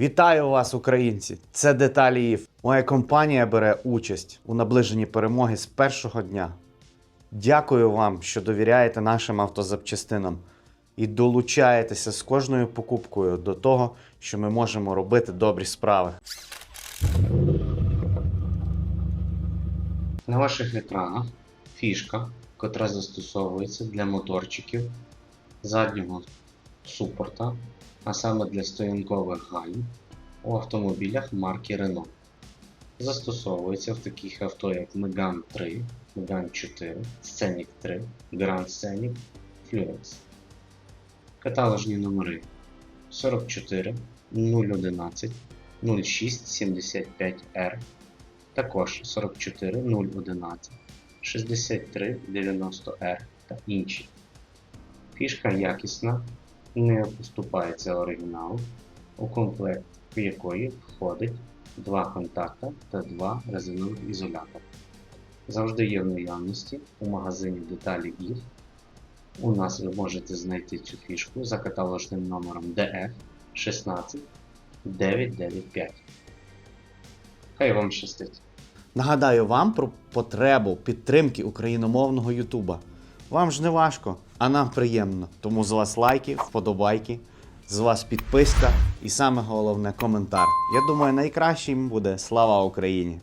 Вітаю вас, українці! Це деталі ІФ. Моя компанія бере участь у наближенні перемоги з першого дня. Дякую вам, що довіряєте нашим автозапчастинам і долучаєтеся з кожною покупкою до того, що ми можемо робити добрі справи. На ваших екранах фішка, котра застосовується для моторчиків заднього супорта, а саме для стоянкових гальм у автомобілях марки Renault. Застосовується в таких авто, як Megane 3, Megane 4, Scenic 3, Grand Scenic, Fluence. Каталожні номери 44 011 0675R також 44 011, 63 90R та інші. Фішка якісна, не поступається оригіналу, у комплект якої входить два контакта та два резинових ізолятора. Завжди є в наявності у магазині деталі GIF. У нас ви можете знайти цю фішку за каталожним номером DF 16 995. Хай вам щастить! Нагадаю вам про потребу підтримки україномовного Ютуба. Вам ж не важко, а нам приємно. Тому з вас лайки, вподобайки, з вас підписка і саме головне коментар. Я думаю, найкращим буде слава Україні!